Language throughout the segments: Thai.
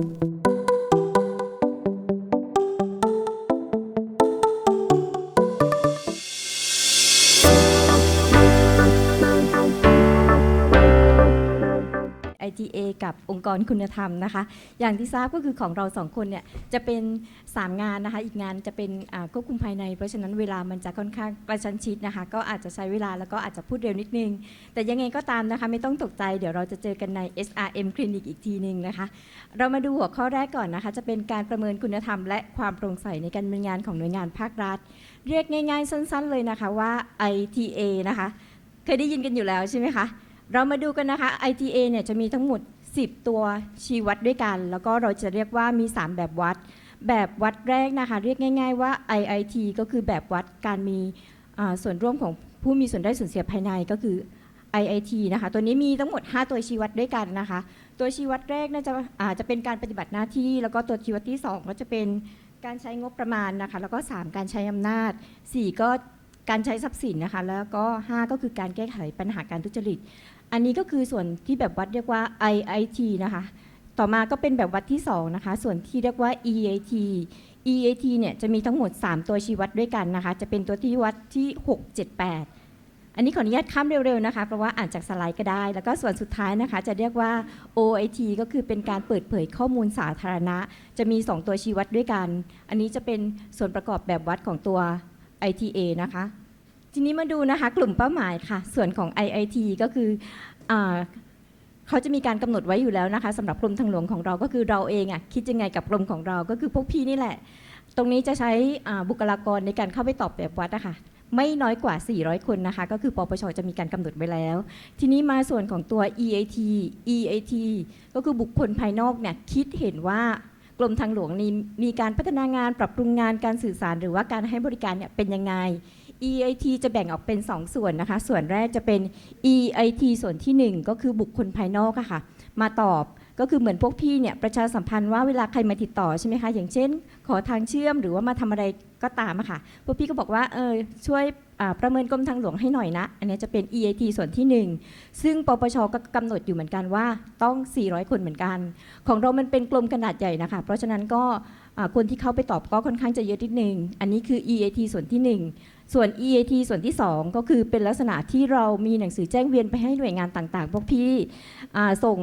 Thank you. องค์กรคุณธรรมนะคะ อย่างที่ทราบก็คือของเราสองคนเนี่ยจะเป็น 3 งานนะคะ อีกงานจะเป็นควบคุมภายใน เพราะฉะนั้นเวลามันจะค่อนข้างกระชั้นชิดนะคะ ก็อาจจะใช้เวลาแล้วก็อาจจะพูดเร็วนิดนึง แต่ยังไงก็ตามนะคะ ไม่ต้องตกใจเดี๋ยวเราจะเจอกันใน SRM Clinic อีกทีหนึ่งนะคะ เรามาดูหัวข้อแรกก่อนนะคะ จะเป็นการประเมินคุณธรรม และความโปร่งใสในการดำเนินงานของหน่วยงานภาครัฐ เรียกง่าย ๆ สั้น ๆ เลยนะคะว่า ITA นะคะ เคยได้ยินกันอยู่แล้วใช่ไหมคะเรามาดูกันนะคะ ITA เนี่ยจะมีทั้งหมด 10 ตัวชี้วัดด้วยกัน แล้วก็เราจะเรียกว่ามี 3 แบบวัด แบบวัดแรกนะคะ เรียกง่าย ๆ ว่า IIT ก็คือแบบวัดการมีส่วนร่วมของผู้มีส่วนได้ส่วนเสียภายในก็คือ IIT นะคะ ตัวนี้มีทั้งหมด 5 ตัวชี้วัดด้วยกันนะคะ ตัวชี้วัดแรกน่าจะอาจจะเป็นการปฏิบัติหน้าที่ แล้วก็ตัวชี้วัดที่ 2 ก็จะเป็นการใช้งบประมาณนะคะ แล้วก็ 3 การใช้อำนาจ 4 ก็การใช้ทรัพย์สินนะคะ แล้วก็ 5 ก็คือการแก้ไขปัญหาการทุจริต อันนี้ก็คือส่วนที่แบบวัดเรียกว่า IIT นะคะ ต่อมาก็เป็นแบบวัดที่ 2 นะคะ ส่วนที่เรียกว่า EAT EAT เนี่ยจะมีทั้งหมด 3 ตัวชี้วัดด้วยกันนะคะ จะเป็นตัวที่วัดที่ 6 7 8 อันนี้ขออนุญาตข้ามเร็วๆนะคะ เพราะว่าอ่านจากสไลด์ก็ได้ แล้วก็ส่วนสุดท้ายนะคะ จะเรียกว่า OIT ก็คือเป็นการเปิดเผยข้อมูลสาธารณะ จะมี 2 ตัวชี้วัดด้วยกัน อันนี้จะเป็นส่วนประกอบแบบวัดของตัว ITA นะคะ ทีนี้มาดูนะคะกลุ่มเป้าหมายค่ะ ส่วนของ IIT ก็คืออเขาจะมีการกำหนดไว้อยู่แล้วนะคะสำหรับกรมทางหลวงของเราก็คือเราเองอะคิดยังไงกับกรมของเราก็คือพวกพี่นี่แหละ ตรงนี้จะใช้บุคลากรในการเข้าไปตอบแบบวัดนะคะไม่น้อยกว่า 400 คนนะคะ ก็คือปปชจะมีการกำหนดไว้แล้ว ทีนี้มาส่วนของตัว EAT EAT ก็คือบุคคลภายนอกเนี่ยคิดเห็นว่ากรมทางหลวงนี้มีการพัฒนางานปรับปรุงงานการสื่อสาร หรือว่าการให้บริการเนี่ยเป็นยังไง EIT จะแบ่งออกเป็น 2 ส่วนนะคะ ส่วนแรกจะเป็น EIT ส่วนทีหนึ่1 ก็คือบุคคลภายนอกอะค่ะ มาตอบก็คือเหมือนพวกพี่เนี่ยประชาสัมพันธ์ว่าเวลาใครมาติดต่อใช่ไหมคะ อย่างเช่น ขอทางเชื่อมหรือว่ามาทำอะไรก็ตามอะค่ะ พวกพี่ก็บอกว่าเออช่วยประเมินกรมทางหลวงให้หน่อยนะ อันนี้จะเป็น EIT ส่วนทีหนึ่1 ซึ่งปปชก็กำหนดอยู่เหมือนกันว่าต้อง 400 คนเหมือนกัน ของเรามันเป็นกลมขนาดใหญ่นะคะ เพราะฉะนั้นก็คนที่เข้าไปตอบก็ค่อนข้างจะเยอะนิดนึง อันนี้คือ EAT ส่วนทีหนึ่ง ส่วน EAT ส่วนที่ 2 ก็คือเป็นลักษณะที่เรามีหนังสือแจ้งเวียนไปให้หน่วยงานต่างๆ พวกพี่ส่ง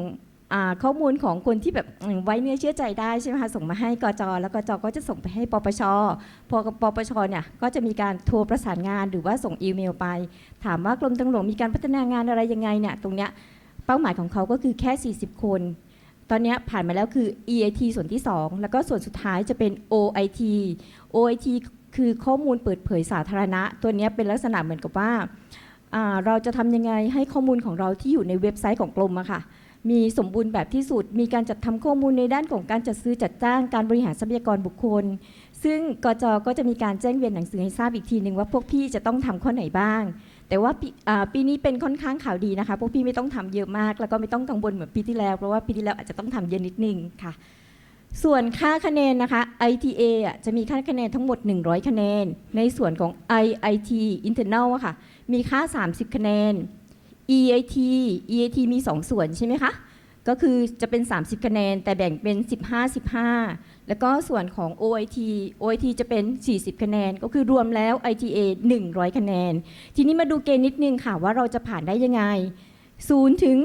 ข้อมูลของคนที่แบบไว้เนื้อเชื่อใจได้ใช่ไหมคะส่งมาให้กจแล้วกจก็จะส่งไปให้ปปชพอปปชเนี่ยก็จะมีการโทรประสานงานหรือว่าส่งอีเมลไป ถามว่ากรมทางหลวงมีการพัฒนางานอะไรยังไงเนี่ยตรงเนี้ยเป้าหมายของเขาก็คือแค่ 40 คน ตอนเนี้ยผ่านมาแล้วคือ EIT ส่วนที่ 2 แล้วก็ส่วนสุดท้ายจะเป็น OIT OIT คือข้อมูลเปิดเผยสาธารณะ ตัวนี้เป็นลักษณะเหมือนกับว่าเราจะทำยังไงให้ข้อมูลของเราที่อยู่ในเว็บไซต์ของกรมอะค่ะมีสมบูรณ์แบบที่สุด มีการจัดทำข้อมูลในด้านของการจัดซื้อจัดจ้าง การบริหารทรัพยากรบุคคล ซึ่งกจก็จะมีการแจ้งเวียนหนังสือให้ทราบอีกทีหนึ่งว่าพวกพี่จะต้องทำข้อไหนบ้าง แต่ว่าปีอ่าปีนี้เป็นค่อนข้างข่าวดีนะคะ พวกพี่ไม่ต้องทำเยอะมาก แล้วก็ไม่ต้องกังวลเหมือนปีที่แล้ว เพราะว่าปีที่แล้วอาจจะต้องทำเยอะนิดนึงค่ะ ส่วนค่าคะแนนนะคะ ITA อะจะมีค่าคะแนนทั้งหมด 100 คะแนน ในส่วนของ IIT internal อะค่ะ มีค่า 30 คะแนน EIT EIT มี 2 ส่วนใช่ไหมคะ ก็คือจะเป็น 30 คะแนน แต่แบ่งเป็น 15 15 แล้วก็ส่วนของ OIT OIT จะเป็น 40 คะแนน ก็คือรวมแล้ว ITA 100 คะแนน ทีนี้มาดูเกณฑ์นิดนึงค่ะว่าเราจะผ่านได้ยังไง 0ถึง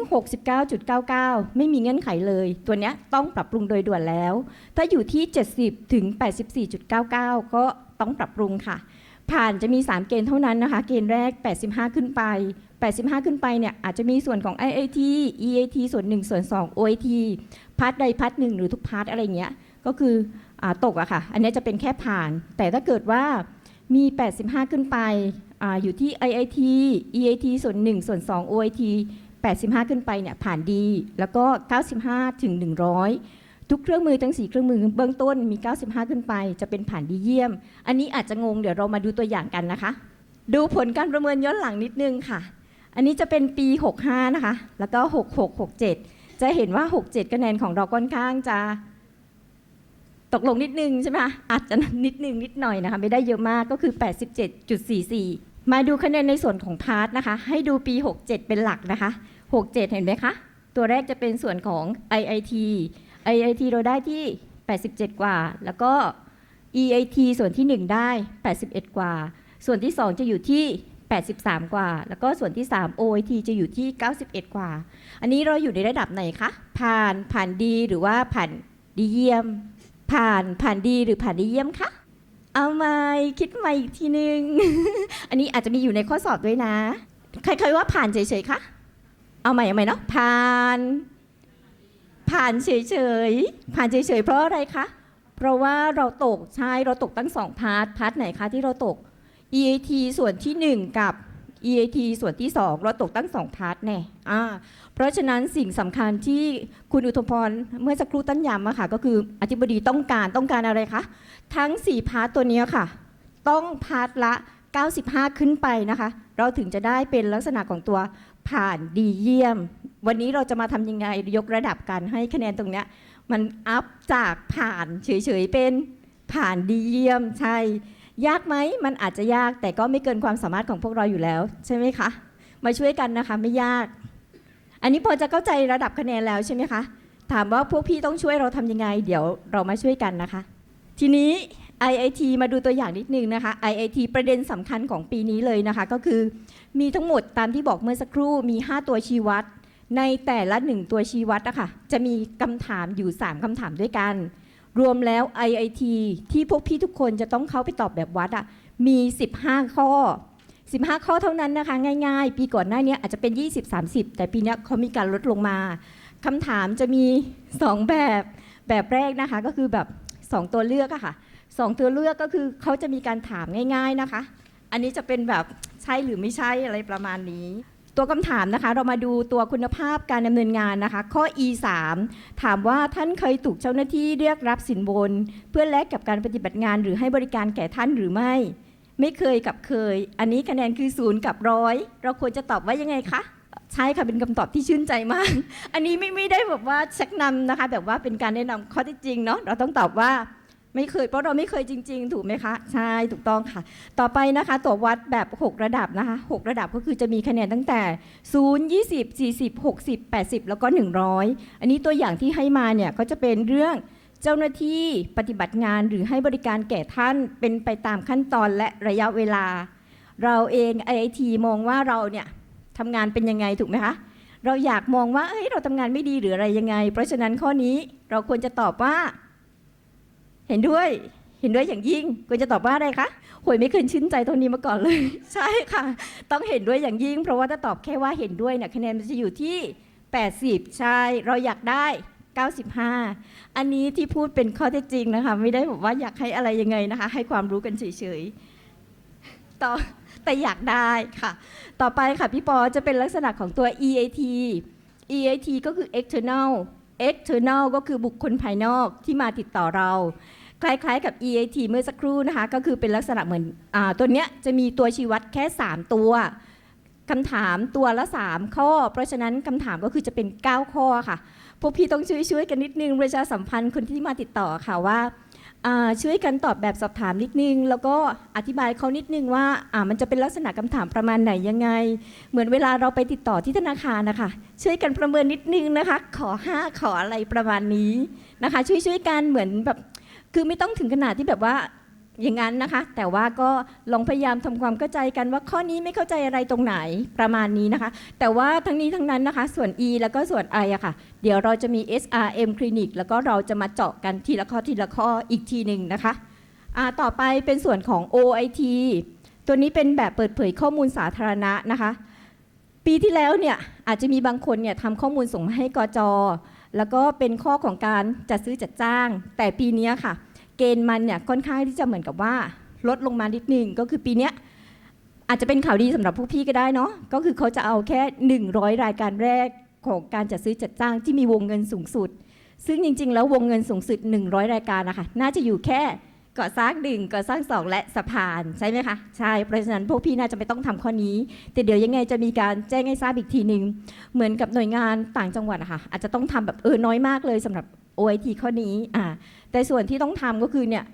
69.99 ไม่มีเงื่อนไขเลย ตัวเนี้ยต้องปรับปรุงโดยด่วนแล้ว ถ้าอยู่ที่ 70ถึง84.99 ก็ต้องปรับปรุงค่ะ ผ่านจะมี 3 เกณฑ์เท่านั้นนะคะ เกณฑ์แรก 85 ขึ้นไป 85 ขึ้นไปเนี่ยอาจจะมีส่วนของ IIT EAT ส่วน 1 ส่วน 2 OIT พาร์ทใดพาร์ทหนึ่งหรือทุกพาร์ทอะไรเงี้ย ก็คืออตกอะค่ะ อันนี้จะเป็นแค่ผ่าน แต่ถ้าเกิดว่ามี 85 ขึ้นไป ออยู่ที่ IIT EAT ส่วน 1 ส่วน 2 OIT 85 ขึ้นไปเนี่ยผ่านดี แล้วก็ 95 ถึง 100 ทุกเครื่องมือทั้ง 4 เครื่องมือเบื้องต้นมี 95 ขึ้นไป จะเป็นผ่านดีเยี่ยม อันนี้อาจจะงงเดี๋ยวเรามาดูตัวอย่างกันนะคะ ดูผลการประเมินย้อนหลังนิดนึงค่ะ อันนี้จะเป็นปี 65 นะคะ แล้วก็ 66 67 จะเห็นว่า 67 คะแนนของเราค่อนข้างจะตกลงนิดนึงใช่ไหมอาจจะนิดนึงนิดหน่อยนะคะ ไม่ได้เยอะมากก็คือ 87.44 มาดูคะแนนในส่วนของพาร์ทนะคะ ให้ดูปี 67 เป็นหลักนะคะ 67 เห็นไหมคะ ตัวแรกจะเป็นส่วนของ IIT IIT เราได้ที่ 87 กว่า แล้วก็ EIT ส่วนที่ 1 ได้ 81 กว่า ส่วนที่ 2 จะอยู่ที่ 83 กว่า แล้วก็ส่วนที่ 3 OIT จะอยู่ที่ 91 กว่า อันนี้เราอยู่ในระดับไหนคะ ผ่าน ผ่านดี หรือว่าผ่านดีเยี่ยม ผ่าน ผ่านดี หรือผ่านดีเยี่ยมคะ เอาใหม่คิดใหม่อีกทีนึง อันนี้อาจจะมีอยู่ในข้อสอบด้วยนะ ใครๆว่าผ่านเฉยๆคะ เอาใหม่เอาใหม่เนาะผ่าน ผ่านเฉยๆผ่านเฉยๆเพราะอะไรคะ เพราะว่าเราตกใช่เราตกตั้งสองพาร์ทพาร์ทไหนคะที่เราตก EAT ส่วนที่ 1 กับ EAT ส่วนที่ 2 เราตกตั้งสองพาร์ทแน่อ่า ราะฉะนั้นสิ่งสำคัญที่คุณอุทพรเมื่อสักครู่ตั้นย้ำอะค่ะก็คืออธิบดีต้องการต้องการอะไรคะทั้ง 4 พาร์ทตัวนี้ค่ะ ต้องพาร์ทละ 95 ขึ้นไปนะคะ เราถึงจะได้เป็นลักษณะของตัวผ่านดีเยี่ยม วันนี้เราจะมาทำยังไงยกระดับกันให้คะแนนตรงเนี้ยมันอัพจากผ่านเฉยๆเป็นผ่านดีเยี่ยมใช่ ยากไหมมันอาจจะยากแต่ก็ไม่เกินความสามารถของพวกเราอยู่แล้ว ใช่ไหมคะ มาช่วยกันนะคะไม่ยาก อันนี้พอจะเข้าใจระดับคะแนนแล้วใช่ไหมคะ ถามว่าพวกพี่ต้องช่วยเราทำยังไง เดี๋ยวเรามาช่วยกันนะคะ ทีนี้ IIT มาดูตัวอย่างนิดนึงนะคะ IIT ประเด็นสำคัญของปีนี้เลยนะคะ ก็คือมีทั้งหมดตามที่บอกเมื่อสักครู่มี 5 ตัวชี้วัด ในแต่ละ 1 ตัวชี้วัดนะคะจะมีคำถามอยู่ 3คำถามด้วยกัน รวมแล้ว IIT ที่พวกพี่ทุกคนจะต้องเข้าไปตอบแบบวัดอะมี 15 ข้อ 15 ข้อเท่านั้นนะคะง่ายๆ ปีก่อนหน้านี้อาจจะเป็น 20-30 แต่ปีนี้เขามีการลดลงมาคำถามจะมี 2 แบบแบบแรกนะคะก็คือแบบ 2 ตัวเลือกอะค่ะสองตัวเลือกก็คือเขาจะมีการถามง่าย ๆนะคะ อันนี้จะเป็นแบบใช่หรือไม่ใช่อะไรประมาณนี้ ตัวคำถามนะคะ เรามาดูตัวคุณภาพการดำเนินงานนะคะ ข้อ e 3ถามว่าท่านเคยถูกเจ้าหน้าที่เรียกรับสินบน เพื่อแลกกับการปฏิบัติงานหรือให้บริการแก่ท่านหรือไม่ ไม่เคยกับเคย อันนี้คะแนนคือศูนย์กับร้อยเราควรจะตอบว่ายังไงคะใช่ค่ะเป็นคำตอบที่ชื่นใจมาก อันนี้ไม่ไม่ได้แบบว่าชักนำนะคะ แบบว่าเป็นการแนะนำข้อที่จริงเนาะเราต้องตอบว่าไม่เคยเพราะเราไม่เคยจริง ๆ ถูกไหมคะใช่ถูกต้องค่ะ ต่อไปนะคะตัววัดแบบ 6 ระดับนะคะ 6 ระดับก็คือจะมีคะแนนตั้งแต่ 0 20 40 60 80 แล้วก็ 100 อันนี้ตัวอย่างที่ให้มาเนี่ยก็จะเป็นเรื่อง เจ้าหน้าที่ปฏิบัติงานหรือให้บริการแก่ท่านเป็นไปตามขั้นตอนและระยะเวลา เราเอง IIT มองว่าเราเนี่ยทำงานเป็นยังไงถูกไหมคะ เราอยากมองว่าเอ้ยเราทำงานไม่ดีหรืออะไรยังไง เพราะฉะนั้นข้อนี้เราควรจะตอบว่า เห็นด้วยเห็นด้วยอย่างยิ่งควรจะตอบว่าอะไรคะโหยไม่เคยชื่นใจตรงนี้มาก่อนเลย ใช่ค่ะ ต้องเห็นด้วยอย่างยิ่ง เพราะว่าถ้าตอบแค่ว่าเห็นด้วยเนี่ยคะแนนมันจะอยู่ที่ 80 ใช่ เราอยากได้ 95 อันนี้ที่พูดเป็นข้อเท็จจริงนะคะ ไม่ได้บอกว่าอยากให้อะไรยังไงนะคะ ให้ความรู้กันเฉยๆต่อแต่อยากได้ค่ะ ต่อไปค่ะพี่ปอจะเป็นลักษณะของตัว EAT EAT ก็คือ external external ก็คือบุคคลภายนอกที่มาติดต่อเรา คล้ายๆกับ EAT เมื่อสักครู่นะคะ ก็คือเป็นลักษณะเหมือนอตัวเนี้ยจะมีตัวชี้วัดแค่ 3 ตัวคำถามตัวละ 3 ข้อ เพราะฉะนั้นคำถามก็คือจะเป็น 9 ข้อค่ะ พวกพี่ต้องช่วยๆกันนิดนึงประชาสัมพันธ์คนที่มาติดต่อค่ะว่าช่วยกันตอบแบบสอบถามนิดนึง แล้วก็อธิบายเขานิดนึงว่ามันจะเป็นลักษณะคำถามประมาณไหนยังไง เหมือนเวลาเราไปติดต่อที่ธนาคารนะคะ ช่วยกันประเมินนิดนึงนะคะ ขอ 5 ขออะไรประมาณนี้นะคะ ช่วยๆกันเหมือนแบบคือไม่ต้องถึงขนาดที่แบบว่า อย่างนั้นนะคะ แต่ว่าก็ลองพยายามทำความเข้าใจกันว่าข้อนี้ไม่เข้าใจอะไรตรงไหนประมาณนี้นะคะ แต่ว่าทั้งนี้ทั้งนั้นนะคะ ส่วน E แล้วก็ส่วน I อะค่ะ เดี๋ยวเราจะมี SRM Clinic แล้วก็เราจะมาเจาะกันทีละข้อทีละข้ออีกทีหนึ่งนะคะต่อไปเป็นส่วนของ OIT ตัวนี้เป็นแบบเปิดเผยข้อมูลสาธารณะนะคะ ปีที่แล้วเนี่ยอาจจะมีบางคนเนี่ยทำข้อมูลส่งมาให้กจแล้วก็เป็นข้อของการจัดซื้อจัดจ้าง แต่ปีนี้ค่ะ เกณฑ์มันเนี่ยค่อนข้างที่จะเหมือนกับว่าลดลงมานิดนึงก็คือปีเนี้ยอาจจะเป็นข่าวดีสำหรับพวกพี่ก็ได้เนาะก็คือเขาจะเอาแค่ 100 รายการแรกของการจัดซื้อจัดจ้างที่มีวงเงินสูงสุด ซึ่งจริง ๆ แล้ววงเงินสูงสุด 100 รายการนะคะน่าจะอยู่แค่ก่อสร้างหนึ่งก่อสร้างสองและสะพานใช่ไหมคะใช่เพราะฉะนั้นพวกพี่น่าจะไม่ต้องทำข้อนี้ แต่เดี๋ยวยังไงจะมีการแจ้งให้ทราบอีกทีหนึ่งเหมือนกับหน่วยงานต่างจังหวัดอะค่ะอาจจะต้องทำแบบเออน้อยมากเลยสำหรับ OIT ข้อนี้อ่าแต่ส่วนที่ต้องทำก็คือเนี่ย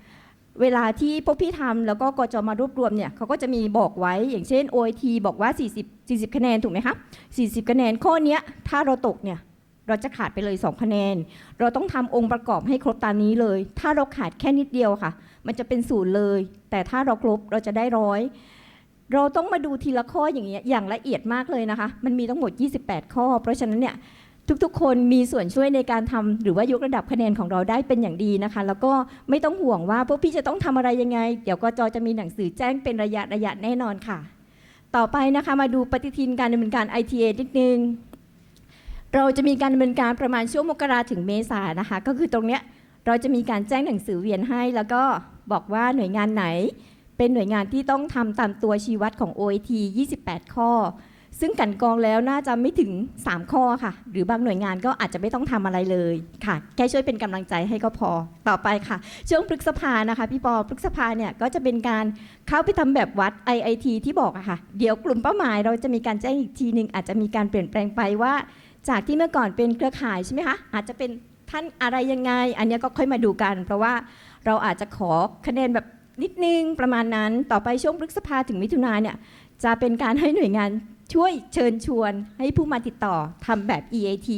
เวลาที่พวกพี่ทำแล้วก็กจมารวบรวมเนี่ยเขาก็จะมีบอกไว้อย่างเช่น OIT บอกว่า 40 40 คะแนนถูกไหมคะ40 คะแนนข้อเนี้ยถ้าเราตกเนี่ยเราจะขาดไปเลย 2 คะแนน เราต้องทำองค์ประกอบให้ครบตามนี้เลย ถ้าเราขาดแค่นิดเดียวค่ะ มันจะเป็นศูนย์เลย แต่ถ้าเราครบเราจะได้ร้อยเราต้องมาดูทีละข้ออย่างเงี้ยอย่างละเอียดมากเลยนะคะ มันมีทั้งหมด 28 ข้อ เพราะฉะนั้นเนี่ย ทุกๆ คนมีส่วนช่วยในการทำหรือว่ายกระดับคะแนนของเราได้เป็นอย่างดีนะคะ แล้วก็ไม่ต้องห่วงว่าพวกพี่จะต้องทำอะไรยังไง เดี๋ยวกจจะมีหนังสือแจ้งเป็นระยะระยะแน่นอนค่ะ ต่อไปนะคะมาดูปฏิทินการดำเนินการ ITA นิดนึงเราจะมีการดำเนินการประมาณช่วงมกราถึงเมษานะคะ ก็คือตรงเนี้ยเราจะมีการแจ้งหนังสือเวียนให้ แล้วก็บอกว่าหน่วยงานไหน เป็นหน่วยงานที่ต้องทำตามตัวชี้วัดของ OIT 28 ข้อ ซึ่งกันกองแล้วน่าจะไม่ถึง 3 ข้อค่ะ หรือบางหน่วยงานก็อาจจะไม่ต้องทำอะไรเลยค่ะ แค่ช่วยเป็นกำลังใจให้ก็พอต่อไปค่ะ ช่วงพฤษภานะคะ พี่ปอพฤษภาเนี่ยก็จะเป็นการเข้าไปทำแบบวัด IIT ที่บอกอะค่ะ เดี๋ยวกลุ่มเป้าหมายเราจะมีการแจ้งอีกทีหนึ่งอาจจะมีการเปลี่ยนแปลงไปว่า จากที่เมื่อก่อนเป็นเครือข่ายใช่ไหมคะอาจจะเป็นท่านอะไรยังไง อันนี้ก็ค่อยมาดูกัน เพราะว่าเราอาจจะขอคะแนนแบบนิดนึงประมาณนั้นต่อไปช่วงพฤษภาถึงมิถุนาเนี่ยจะเป็นการให้หน่วยงาน ช่วยเชิญชวนให้ผู้มาติดต่อทำแบบ EAT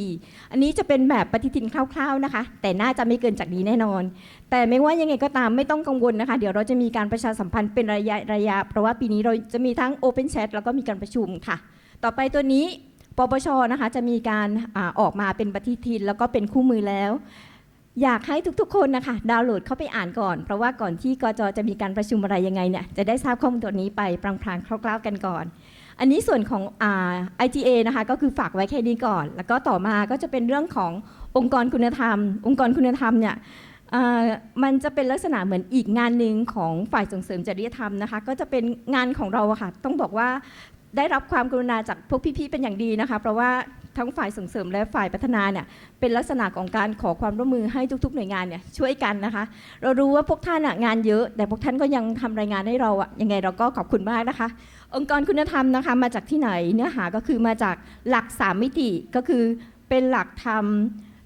อันนี้จะเป็นแบบปฏิทินคร่าวๆนะคะ แต่น่าจะไม่เกินจากนี้แน่นอน แต่ไม่ว่ายังไงก็ตามไม่ต้องกังวลนะคะ เดี๋ยวเราจะมีการประชาสัมพันธ์เป็นระยะระยะเพราะว่าปีนี้เราจะมีทั้ง Open Chat แล้วก็มีการประชุมค่ะ ต่อไปตัวนี้ปปชนะคะจะมีการอาออกมาเป็นปฏิทินแล้วก็เป็นคู่มือแล้ว อยากให้ทุกๆคนนะคะดาวน์โหลดเข้าไปอ่านก่อน เพราะว่าก่อนที่กจจะมีการประชุมอะไรยังไงเนี่ยจะได้ทราบข้อมูลตัวนี้ไปพลางๆคร่าวๆกันก่อน อันนี้ส่วนของอ่า ITA นะคะก็คือฝากไว้แค่นี้ก่อน แล้วก็ต่อมาก็จะเป็นเรื่องขององค์กรคุณธรรม องค์กรคุณธรรมเนี่ยมันจะเป็นลักษณะเหมือนอีกงานหนึ่งของฝ่ายส่งเสริมจริยธรรมนะคะ ก็จะเป็นงานของเราค่ะ ต้องบอกว่าได้รับความกรุณาจากพวกพี่ๆเป็นอย่างดีนะคะ เพราะว่าทั้งฝ่ายส่งเสริมและฝ่ายพัฒนาเนี่ยเป็นลักษณะของการขอความร่วมมือให้ทุก ๆ หน่วยงานเนี่ยช่วยกันนะคะ เรารู้ว่าพวกท่านงานเยอะ แต่พวกท่านก็ยังทำรายงานให้เราอะยังไงเราก็ขอบคุณมากนะคะ องค์กรคุณธรรมนะคะมาจากที่ไหนเนื้อหาก็คือมาจากหลัก 3 มิติก็คือเป็นหลักธรรม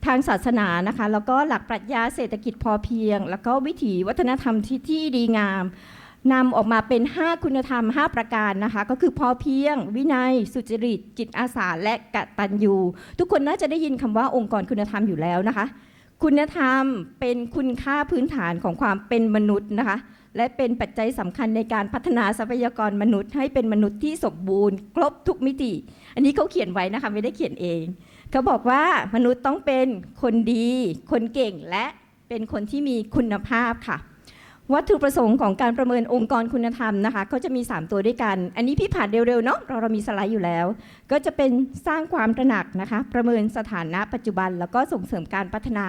ทางศาสนานะคะแล้วก็หลักปรัชญาเศรษฐกิจพอเพียง แล้วก็วิถีวัฒนธรรมที่ที่ดีงามนำออกมาเป็น 5 คุณธรรม 5 ประการนะคะ ก็คือพอเพียง วินัย สุจริต จิตอาสาและกตัญญูทุกคนน่าจะได้ยินคำว่าองค์กรคุณธรรมอยู่แล้วนะคะ คุณธรรมเป็นคุณค่าพื้นฐานของความเป็นมนุษย์นะคะ และเป็นปัจจัยสำคัญในการพัฒนาทรัพยากรมนุษย์ ให้เป็นมนุษย์ที่สมบูรณ์ครบทุกมิติ อันนี้เขาเขียนไว้นะคะไม่ได้เขียนเองเขาบอกว่ามนุษย์ต้องเป็นคนดี คนเก่งและเป็นคนที่มีคุณภาพค่ะ วัตถุประสงค์ของการประเมินองค์กรคุณธรรมนะคะก็จะมี 3 ตัวด้วยกัน อันนี้พี่ผ่านเร็วๆเนาะเราเรามีสไลด์อยู่แล้ว ก็จะเป็นสร้างความตระหนักนะคะ ประเมินสถานะปัจจุบัน แล้วก็ส่งเสริมการพัฒนา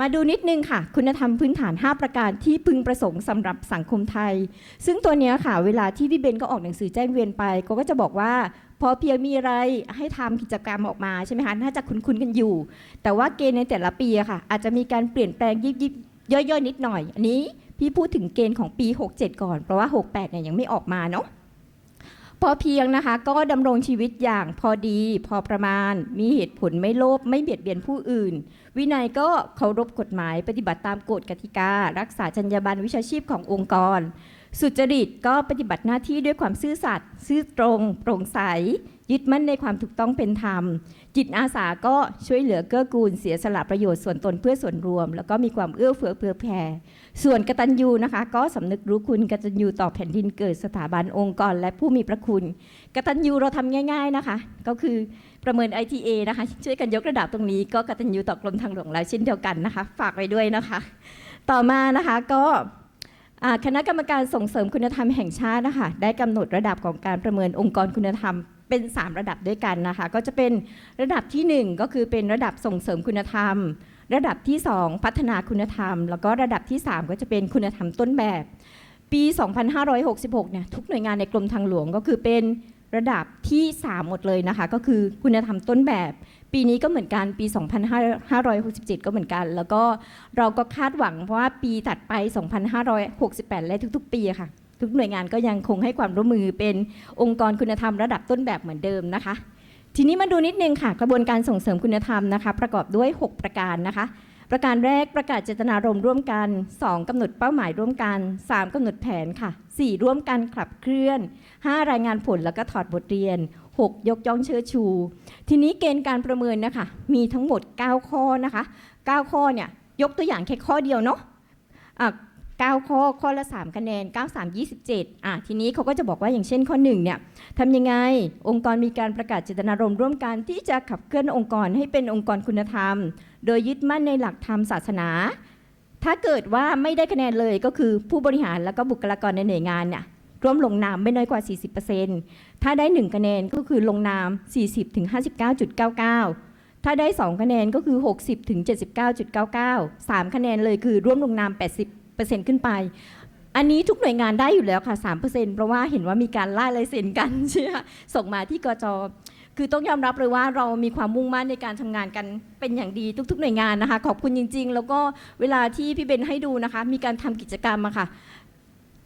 มาดูนิดนึงค่ะ คุณธรรมพื้นฐาน 5 ประการที่พึงประสงค์สำหรับสังคมไทย ซึ่งตัวเนี้ยค่ะ เวลาที่พี่เบนก็ออกหนังสือแจ้งเวียนไปก็ก็จะบอกว่าพอเพียงมีอะไรให้ทำกิจกรรมออกมาใช่ไหมคะน่าจะคุ้นๆกันอยู่ แต่ว่าเกณฑ์ในแต่ละปีอะค่ะ อาจจะมีการเปลี่ยนแปลงยิบยิบ ย่อยๆนิดหน่อย อันนี้พี่พูดถึงเกณฑ์ของปี 67 ก่อน เพราะว่า 68เนี่ยยังไม่ออกมาเนาะพอเพียงนะคะก็ดำรงชีวิตอย่างพอดี พอประมาณ มีเหตุผลไม่โลภไม่เบียดเบียนผู้อื่น วินัยก็เคารพกฎหมายปฏิบัติตามกฎกติกา รักษาจรรยาบรรณวิชาชีพขององค์กร สุจริตก็ปฏิบัติหน้าที่ด้วยความซื่อสัตย์ซื่อตรง โปร่งใส ยึดมั่นในความถูกต้องเป็นธรรม จิตอาสาก็ช่วยเหลือเกื้อกูลเสียสละประโยชน์ส่วนตนเพื่อส่วนรวม แล้วก็มีความเอื้อเฟื้อเผื่อแผ่ ส่วนกตัญญูนะคะ ก็สำนึกรู้คุณกตัญญูต่อแผ่นดินเกิดสถาบันองค์กร และผู้มีพระคุณ กตัญญูเราทำง่าย ๆนะคะ ก็คือประเมิน ITA นะคะ ช่วยกันยกระดับตรงนี้ ก็กตัญญูต่อกรมทางหลวงแล้วเช่นเดียวกันนะคะ ฝากไว้ด้วยนะคะ ต่อมานะคะก็คณะกรรมการส่งเสริมคุณธรรมแห่งชาตินะคะได้กำหนดระดับของการประเมินองค์กรคุณธรรม เป็น 3 ระดับด้วยกันนะคะ ก็จะเป็นระดับทีหนึ่1 ก็คือเป็นระดับส่งเสริมคุณธรรม ระดับที่ 2 พัฒนาคุณธรรม แล้วก็ระดับที่ 3 ก็จะเป็นคุณธรรมต้นแบบ ปี 2566 เนี่ยทุกหน่วยงานในกรมทางหลวงก็คือเป็นระดับที่ 3 หมดเลยนะคะ ก็คือคุณธรรมต้นแบบ ปีนี้ก็เหมือนกันปี 2567 ก็เหมือนกัน แล้วก็เราก็คาดหวังเพราะว่าปีถัดไป 2568 และทุกๆ ปีค่ะ ทุกหน่วยงานก็ยังคงให้ความร่วมมือเป็นองค์กรคุณธรรมระดับต้นแบบเหมือนเดิมนะคะ ทีนี้มาดูนิดนึงค่ะ กระบวนการส่งเสริมคุณธรรมนะคะ ประกอบด้วย 6 ประการนะคะ ประการแรกประกาศเจตนารมณ์ร่วมกัน 2กำหนดเป้าหมายร่วมกัน 3กำหนดแผนค่ะ 4 ร่วมกันขับเคลื่อน 5 รายงานผลแล้วก็ถอดบทเรียน 6 ยกย่องเชิดชู ทีนี้เกณฑ์การประเมินนะคะมีทั้งหมด 9 ข้อนะคะ 9 ข้อเนี่ยยกตัวอย่างแค่ข้อเดียวเนาะะ 9 ข้อ ข้อละ 3 คะแนน 9 3 27 อะ ทีนี้เขาก็จะบอกว่าอย่างเช่นข้อ1เนี่ยทำยังไง องค์กรมีการประกาศเจตนารมณ์ร่วมกันที่จะขับเคลื่อนองค์กรให้เป็นองค์กรคุณธรรม โดยยึดมั่นในหลักธรรมศาสนา ถ้าเกิดว่าไม่ได้คะแนนเลยก็คือผู้บริหารแล้วก็บุคลากรในหน่วยงานเนี่ยร่วมลงนามไม่น้อยกว่า 40%ถ้าได้ 1 คะแนนก็คือลงนาม 40ถึง59.99ถ้าได้ 2 คะแนนก็คือ 60 ถึง 79.99 3 คะแนนเลยคือร่วมลงนาม 80 ขึ้นไป อันนี้ทุกหน่วยงานได้อยู่แล้วค่ะ 3%เพราะว่าเห็นว่ามีการล่าลายเซ็นกันใช่ไหมส่งมาที่กจคือต้องยอมรับเลยว่าเรามีความมุ่งมั่นในการทำงานกันเป็นอย่างดีทุก ๆ หน่วยงานนะคะ ขอบคุณจริง ๆ แล้วก็เวลาที่พี่เบนให้ดูนะคะ มีการทำกิจกรรมอะค่ะ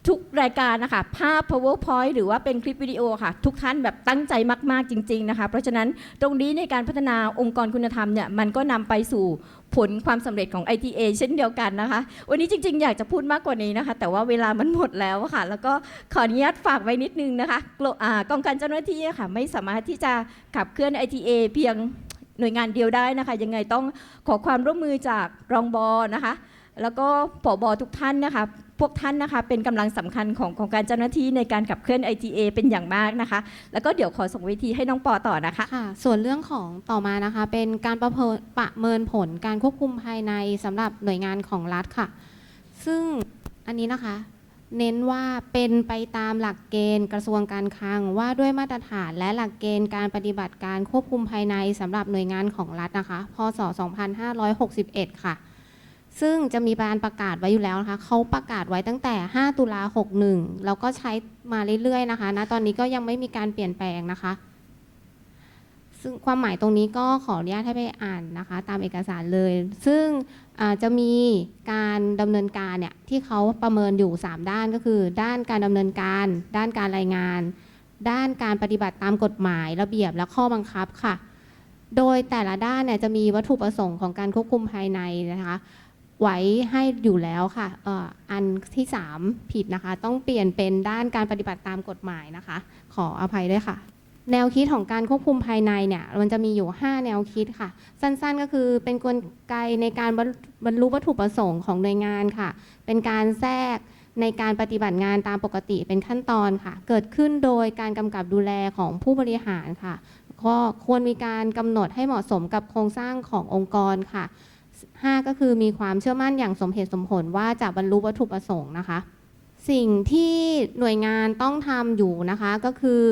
ทุกรายการนะคะภาพ powerpoint หรือว่าเป็นคลิปวิดีโอค่ะ ทุกท่านแบบตั้งใจมาก ๆ จริง ๆ นะคะ เพราะฉะนั้นตรงนี้ในการพัฒนาองค์กรคุณธรรมเนี่ยมันก็นำไปสู่ผลความสำเร็จของ ITA เช่นเดียวกันนะคะ วันนี้จริง ๆ อยากจะพูดมากกว่านี้นะคะ แต่ว่าเวลามันหมดแล้วค่ะ แล้วก็ขออนุญาตฝากไว้นิดนึงนะคะกลองการเจ้าหน้าที่ค่ะ ไม่สามารถที่จะขับเคลื่อน ITA เพียงหน่วยงานเดียวได้นะคะ ยังไงต้องขอความร่วมมือจากรองบอนะคะ แล้วก็ผอบอทุกท่านนะคะ พวกท่านนะคะเป็นกำลังสำคัญของของการเจ้าหน้าที่ในการขับเคลื่อน ITA เป็นอย่างมากนะคะ แล้วก็เดี๋ยวขอส่งเวทีให้น้องปอต่อนะคะค่ะส่วนเรื่องของต่อมานะคะ เป็นการประเมินประเมินผลการควบคุมภายในสำหรับหน่วยงานของรัฐค่ะ ซึ่งอันนี้นะคะเน้นว่าเป็นไปตามหลักเกณฑ์กระทรวงการคลังว่าด้วยมาตรฐานและหลักเกณฑ์การปฏิบัติการควบคุมภายในสำหรับหน่วยงานของรัฐนะคะ พศ 2561 ค่ะ ซึ่งจะมีการประกาศไว้อยู่แล้วนะคะเขาประกาศไว้ตั้งแต่ 5 ตุลา61 แล้วก็ใช้มาเรื่อยๆนะคะณตอนนี้ก็ยังไม่มีการเปลี่ยนแปลงนะคะ ซึ่งความหมายตรงนี้ก็ขออนุญาตให้ไปอ่านนะคะ ตามเอกสารเลย ซึ่งจะมีการดำเนินการเนี่ยที่เขาประเมินอยู่ 3 ด้านก็คือ ด้านการดำเนินการ ด้านการรายงาน ด้านการปฏิบัติตามกฎหมายระเบียบและข้อบังคับค่ะ โดยแต่ละด้านเนี่ยจะมีวัตถุประสงค์ของการควบคุมภายในนะคะ ไว้ให้อยู่แล้วค่ะอออันที่ 3 ผิดนะคะ ต้องเปลี่ยนเป็นด้านการปฏิบัติตามกฎหมายนะคะ ขออภัยด้วยค่ะ แนวคิดของการควบคุมภายในเนี่ยมันจะมีอยู่ 5 แนวคิดค่ะ สั้นๆก็คือเป็นกลไกในการบรรบรรลุวัตถุประสงค์ของหน่วยงานค่ะ เป็นการแทรกในการปฏิบัติงานตามปกติเป็นขั้นตอนค่ะ เกิดขึ้นโดยการกำกับดูแลของผู้บริหารค่ะก็ควรมีการกำหนดให้เหมาะสมกับโครงสร้างขององค์กรค่ะ 5 ก็คือมีความเชื่อมั่นอย่างสมเหตุสมผลว่าจะบรรลุวัตถุประสงค์นะคะ สิ่งที่หน่วยงานต้องทำอยู่นะคะก็คือ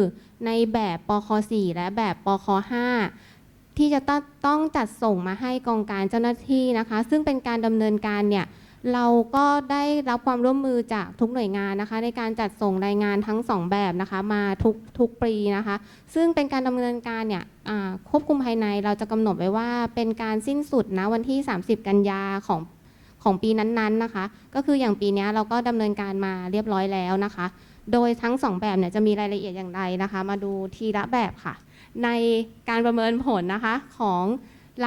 ในแบบปค4และแบบปค5ที่จะต้องต้องจัดส่งมาให้กองการเจ้าหน้าที่นะคะ ซึ่งเป็นการดำเนินการเนี่ย เราก็ได้รับความร่วมมือจากทุกหน่วยงานนะคะ ในการจัดส่งรายงานทั้งสองแบบนะคะมาทุกทุกปีนะคะ ซึ่งเป็นการดำเนินการเนี่ยควบคุมภายในเราจะกำหนดไว้ว่าเป็นการสิ้นสุดนะวันที่ 30 กันยาของของปีนั้นๆนะคะ ก็คืออย่างปีนี้เราก็ดำเนินการมาเรียบร้อยแล้วนะคะ โดยทั้งสองแบบเนี่ยจะมีรายละเอียดอย่างไรนะคะ มาดูทีละแบบค่ะ ในการประเมินผลนะคะของ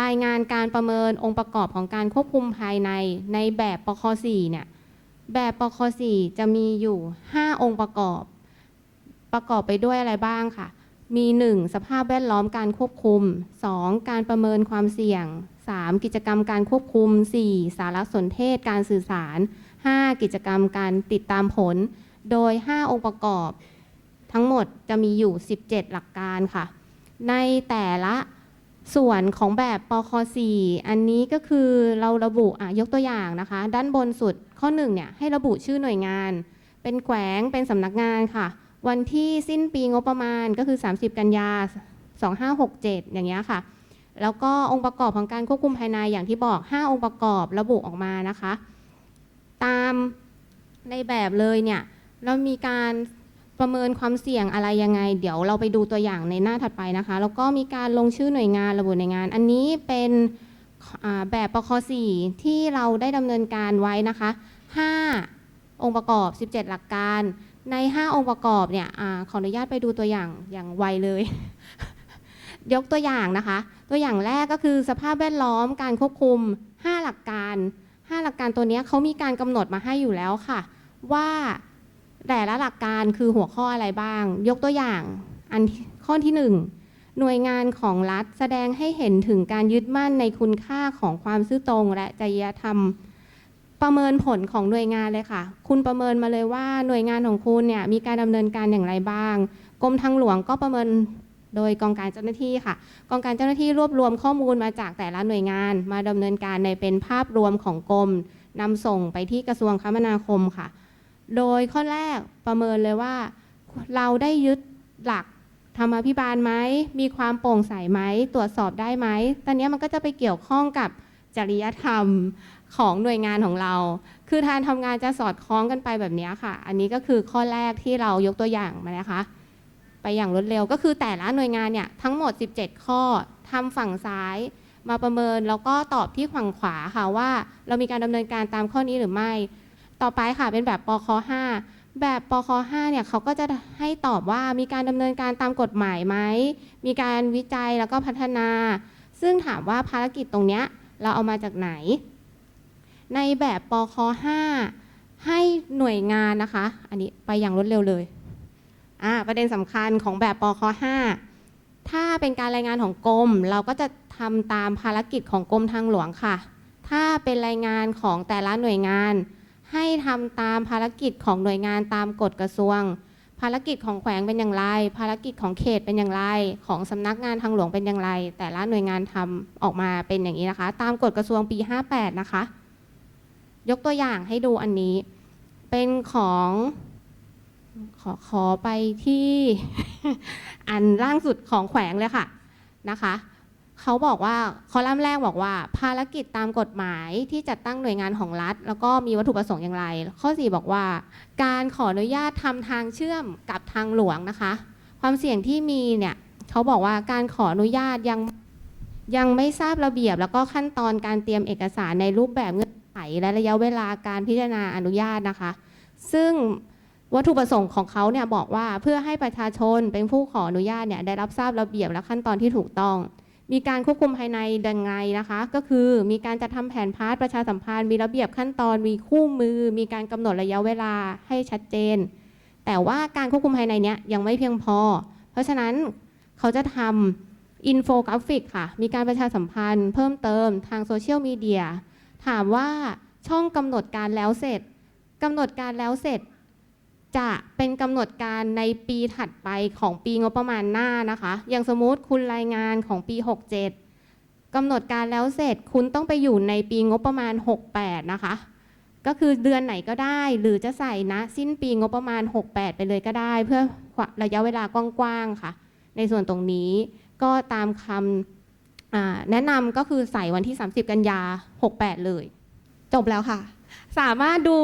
รายงานการประเมินองค์ประกอบของการควบคุมภายในในแบบปค4เนี่ย แบบปค4จะมีอยู่ 5 องค์ประกอบ ประกอบไปด้วยอะไรบ้างค่ะ มี 1. สภาพแวดล้อมการควบคุม 2. การประเมินความเสี่ยง 3. กิจกรรมการควบคุม 4. สารสนเทศการสื่อสาร 5. กิจกรรมการติดตามผล โดย 5 องค์ประกอบ ทั้งหมดจะมีอยู่ 17 หลักการค่ะ ในแต่ละ ส่วนของแบบปค4อันนี้ก็คือเราระบุอะยกตัวอย่างนะคะ ด้านบนสุดข้อ1เนี่ยให้ระบุชื่อหน่วยงาน เป็นแขวงเป็นสำนักงานค่ะ วันที่สิ้นปีงบประมาณก็คือ 30 กันยา 2567 อย่างเงี้ยค่ะ แล้วก็องค์ประกอบของการควบคุมภายในอย่างที่บอก 5 องค์ประกอบระบุออกมานะคะ ตามในแบบเลยเนี่ยเรามีการ ประเมินความเสี่ยงอะไรยังไง เดี๋ยวเราไปดูตัวอย่างในหน้าถัดไปนะคะ แล้วก็มีการลงชื่อหน่วยงานระบุหน่วยงาน อันนี้เป็นแบบปค4ที่เราได้ดำเนินการไว้นะคะ 5 องค์ประกอบ 17 หลักการ ใน 5 องค์ประกอบเนี่ยอขออนุญาตไปดูตัวอย่างอย่างไวเลย ยกตัวอย่างนะคะ ตัวอย่างแรกก็คือสภาพแวดล้อมการควบคุม 5 หลักการ 5 หลักการตัวนี้เขามีการกำหนดมาให้อยู่แล้วค่ะ ว่า แต่ละหลักการคือหัวข้ออะไรบ้าง ยกตัวอย่างอันขข้อที่หนึ่งหน่วยงานของรัฐแสดงให้เห็นถึงการยึดมั่นในคุณค่าของความซื่อตรงและจริยธรรม ประเมินผลของหน่วยงานเลยค่ะ คุณประเมินมาเลยว่าหน่วยงานของคุณเนี่ยมีการดำเนินการอย่างไรบ้างกรมทางหลวงก็ประเมินโดยกองการเจ้าหน้าที่ค่ะ กองการเจ้าหน้าที่รวบรวมข้อมูลมาจากแต่ละหน่วยงาน มาดำเนินการในเป็นภาพรวมของกรมนำส่งไปที่กระทรวงคมนาคมค่ะ โดยข้อแรกประเมินเลยว่า เราได้ยึดหลักธรรมาภิบาลไหม มีความโปร่งใสไหม ตรวจสอบได้ไหม ตอนนี้มันก็จะไปเกี่ยวข้องกับจริยธรรมของหน่วยงานของเรา คือทางทำงานจะสอดคล้องกันไปแบบนี้ค่ะ อันนี้ก็คือข้อแรกที่เรายกตัวอย่างมานะคะ ไปอย่างรวดเร็วก็คือแต่ละหน่วยงานเนี่ยทั้งหมด 17 ข้อทำฝั่งซ้ายมาประเมินแล้วก็ตอบที่ฝั่งขวาค่ะว่า เรามีการดำเนินการตามข้อนี้หรือไม่ ต่อไปค่ะเป็นแบบปค5แบบปค5เนี่ยเขาก็จะให้ตอบว่ามีการดำเนินการตามกฎหมายไหม มีการวิจัยแล้วก็พัฒนา ซึ่งถามว่าภารกิจตรงเนี้ยเราเอามาจากไหน ในแบบปค5ให้หน่วยงานนะคะ อันนี้ไปอย่างรวดเร็วเลยอ่าประเด็นสำคัญของแบบปค5ถ้าเป็นการรายงานของกรม เราก็จะทำตามภารกิจของกรมทางหลวงค่ะ ถ้าเป็นรายงานของแต่ละหน่วยงาน ให้ทำตามภารกิจของหน่วยงานตามกฎกระทรวง ภารกิจของแขวงเป็นอย่างไร ภารกิจของเขตเป็นอย่างไร ของสำนักงานทางหลวงเป็นอย่างไร แต่ละหน่วยงานทำออกมาเป็นอย่างนี้นะคะ ตามกฎกระทรวงปี 58 นะคะ ยกตัวอย่างให้ดูอันนี้ เป็นของขอขอไปที่ อันล่างสุดของแขวงเลยค่ะนะคะ เขาบอกว่าคอลัมน์แรกบอกว่า ภารกิจตามกฎหมายที่จัดตั้งหน่วยงานของรัฐ แล้วก็มีวัตถุประสงค์อย่างไร ข้อ 4 บอกว่า การขออนุญาตทำทางเชื่อมกับทางหลวงนะคะ ความเสี่ยงที่มีเนี่ยเขาบอกว่าการขออนุญาตยังยังไม่ทราบระเบียบ แล้วก็ขั้นตอนการเตรียมเอกสารในรูปแบบเงื่อนไขและระยะเวลาการพิจารณาอนุญาตนะคะ ซึ่งวัตถุประสงค์ของเขาเนี่ยบอกว่าเพื่อให้ประชาชนเป็นผู้ขออนุญาตเนี่ยได้รับทราบระเบียบและขั้นตอนที่ถูกต้อง มีการควบคุมภายในดังไงนะคะ ก็คือมีการจัดทำแผนพาร์ทประชาสัมพันธ์ มีระเบียบขั้นตอนมีคู่มือ มีการกำหนดระยะเวลาให้ชัดเจน แต่ว่าการควบคุมภายในเนี้ยยังไม่เพียงพอ เพราะฉะนั้นเขาจะทำอินโฟกราฟิกค่ะ มีการประชาสัมพันธ์ เพิ่มเติมทางโซเชียลมีเดียถามว่าช่องกำหนดการแล้วเสร็จกำหนดการแล้วเสร็จ จะเป็นกำหนดการในปีถัดไปของปีงบประมาณหน้านะคะ อย่างสมมุติคุณรายงานของปี 67กำหนดการแล้วเสร็จคุณต้องไปอยู่ในปีงบประมาณ 68 นะคะ ก็คือเดือนไหนก็ได้ หรือจะใส่นะสิ้นปีงบประมาณ 68 ไปเลยก็ได้ เพื่อระยะเวลากว้างๆค่ะ ในส่วนตรงนี้ก็ตามคำแนะนำก็คือใส่วันที่ 30 กันยา 68 เลย จบแล้วค่ะ สามารถดู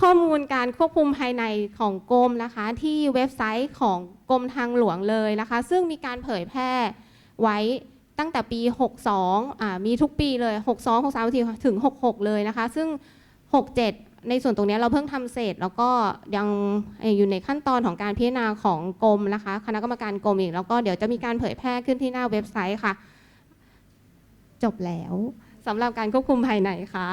ข้อมูลการควบคุมภายในของกรมนะคะ ที่เว็บไซต์ของกรมทางหลวงเลยนะคะ ซึ่งมีการเผยแพร่ไว้ตั้งแต่ปี 62อ่ามีทุกปีเลย 62 63ถึง 66 เลยนะคะ ซึ่ง 67 ในส่วนตรงนี้เราเพิ่งทำเสร็จ แล้วก็ยังอยู่ในขั้นตอนของการพิจารณาของกรมนะคะ คณะกรรมการกรมอีก แล้วก็เดี๋ยวจะมีการเผยแพร่ขึ้นที่หน้าเว็บไซต์ค่ะ จบแล้วสำหรับการควบคุมภายในค่ะ